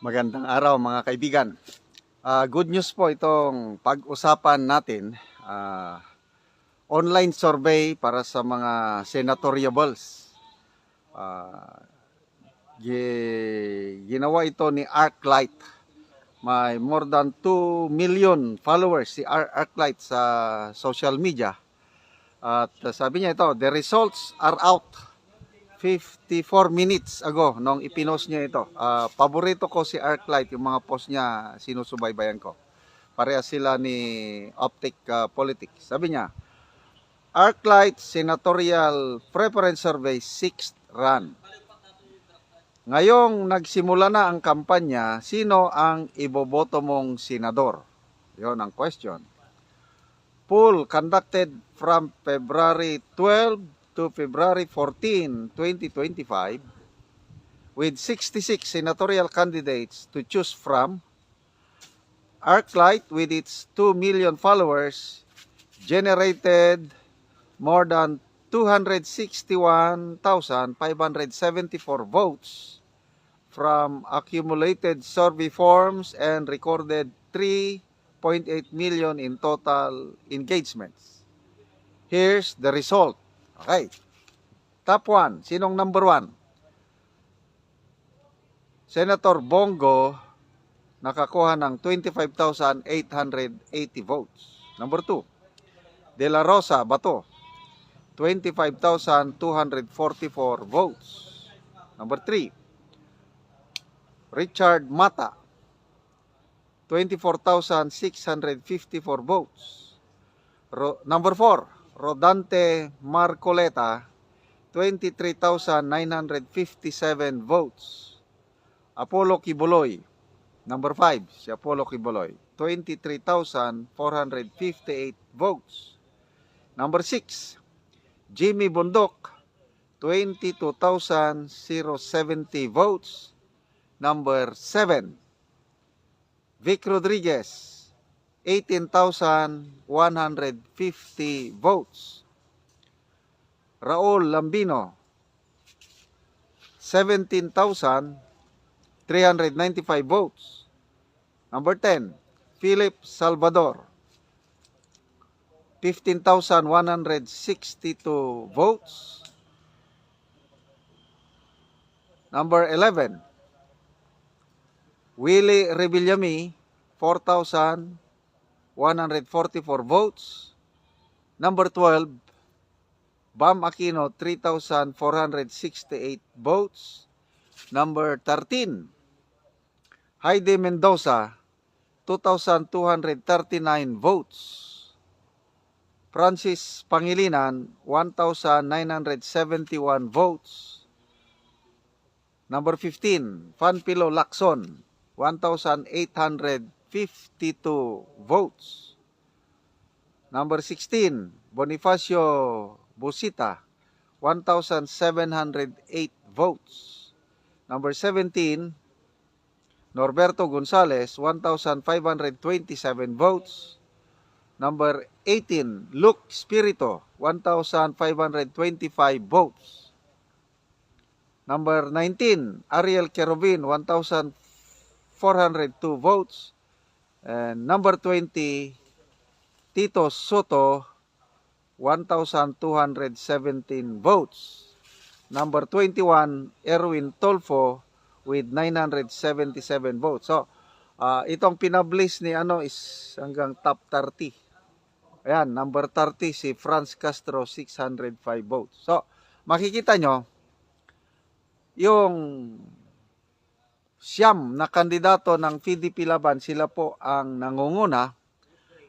Magandang araw mga kaibigan. Ah, good news po itong pag-usapan natin. Ah, online survey para sa mga senatoriables. Gi- ginawa ito ni Arclight. May more than 2 million followers si Ar- Arclight sa social media. At sabi niya ito, the results are out. 54 minutes ago nung ipinost niya ito. Ah, paborito ko si Arclight, yung mga post niya sinusubaybayan ko. Pareha sila ni Optic ah, Politics. Sabi niya, Arclight Senatorial Preference Survey 6th run. Ngayong nagsimula na ang kampanya, sino ang iboboto mong senador? Yon ang question. Poll conducted from February 12 to February 14, 2025 with 66 senatorial candidates to choose from. Arclight with its 2 million followers generated more than 261,574 votes from accumulated survey forms and recorded 3.8 million in total engagements. Here's the result. Okay. Top 1. Sinong number 1? Senator Bongo nakakuha ng 25,880 votes. Number 2. De La Rosa Bato 25,244 votes. Number 3. Richard Mata 24,654 votes. Ro- number 4. Rodante Marcoleta 23,957 votes. Apollo Kibuloy number 5 si Apollo Kibuloy 23,458 votes. Number 6 Jimmy Bundok 22,070 votes. Number 7 Vic Rodriguez 18,150 votes. Raul Lambino, 17,395 votes. Number 10, Philip Salvador, 15,162 votes. Number 11, Willie Revillame, 4,000 144 votes. Number 12, Bam Aquino, 3,468 votes. Number 13, Heidi Mendoza, 2,239 votes. Francis Pangilinan, 1,971 votes. Number 15, Fanpilo Lacson, 1,800 1,852 votes. Number 16, Bonifacio Busita, 1,708 votes. Number 17, Norberto Gonzales, 1,527 votes. Number 18, Luke Spirito, 1,525 votes. Number 19, Ariel Kerubin, 1,402 votes. And number 20, Tito Soto, 1,217 votes. Number 21, Erwin Tolfo with 977 votes. So, ah, itong pinablis ni ano is hanggang top 30. Ayan, number 30 si Franz Castro, 605 votes. So, makikita nyo, yung siyam na kandidato ng PDP Laban, sila po ang nangunguna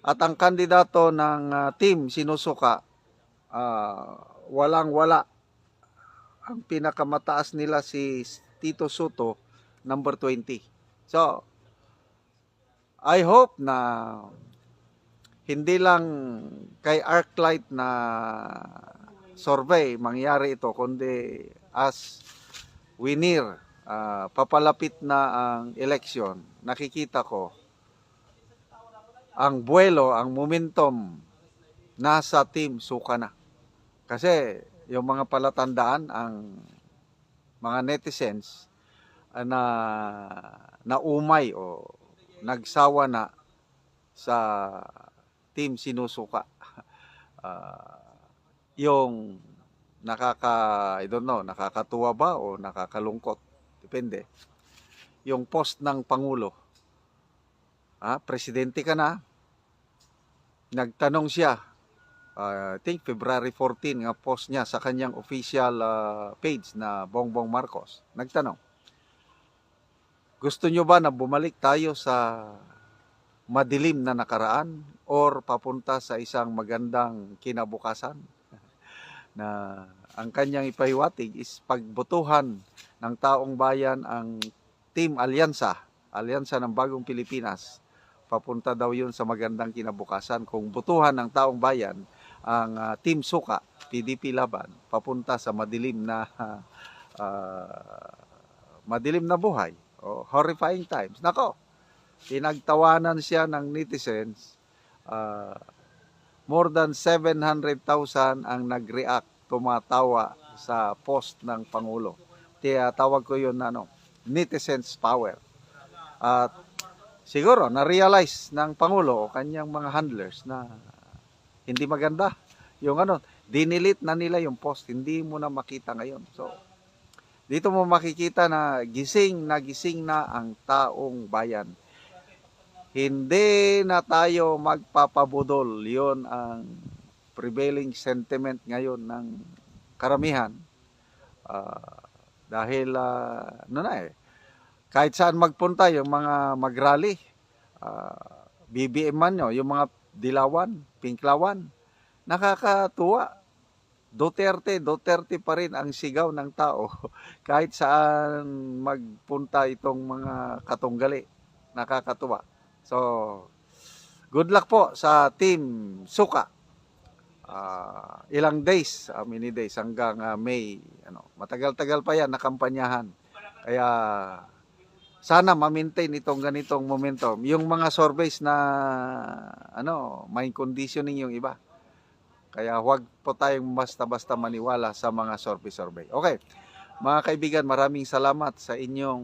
at ang kandidato ng ah, team sinusuka, ah, walang-wala. Ang pinakamataas nila si Tito Soto, number 20. So, I hope na hindi lang kay Arclight na survey mangyari ito, kundi as we ah, papalapit na ang election, nakikita ko ang buwelo, ang momentum nasa team suka na. Kasi yung mga palatandaan, ang mga netizens ah, na naumay o nagsawa na sa team sinusuka. Ah, yung nakaka I don't know, nakakatuwa ba o nakakalungkot, depende. Yung post ng pangulo. Ah, presidente ka na. Nagtanong siya uh, I think February 14 nga post niya sa kanyang official ah, page na Bongbong Marcos. Nagtanong, gusto nyo ba na bumalik tayo sa madilim na nakaraan or papunta sa isang magandang kinabukasan? na ang kanyang ipahiwatig is pagbutuhan ng taong bayan ang Team Alyansa, Alyansa ng Bagong Pilipinas. Papunta daw yun sa magandang kinabukasan kung butuhan ng taong bayan ang ah, Team Suka, PDP Laban, papunta sa madilim na ah, madilim na buhay o horrifying times. Nako, pinagtawanan siya ng netizens. ah, more than 700,000 ang nag-react, tumatawa sa post ng Pangulo. Tawag ko yun ano, netizens power. At siguro na-realize ng Pangulo o kanyang mga handlers na hindi maganda. Yung ano, dinilit na nila yung post, hindi mo na makita ngayon. So, dito mo makikita na gising na gising na ang taong bayan. Hindi na tayo magpapabudol. Yon ang prevailing sentiment ngayon ng karamihan. Ah, dahil, ah, ano na eh, kahit saan magpunta, yung mga magrally, ah, BBM man nyo, yung mga dilawan, pinklawan, nakakatuwa. Duterte, Duterte pa rin ang sigaw ng tao kahit saan magpunta itong mga katunggali. Nakakatuwa. So, good luck po sa team Suka. Ah, ilang days, ah, many days hanggang ah, May, ano, matagal-tagal pa yan na kampanyahan. Kaya sana ma-maintain itong ganitong momentum. Yung mga surveys na ano, may conditioning yung iba. Kaya huwag po tayong basta-basta maniwala sa mga survey-survey. Okay. Mga kaibigan, maraming salamat sa inyong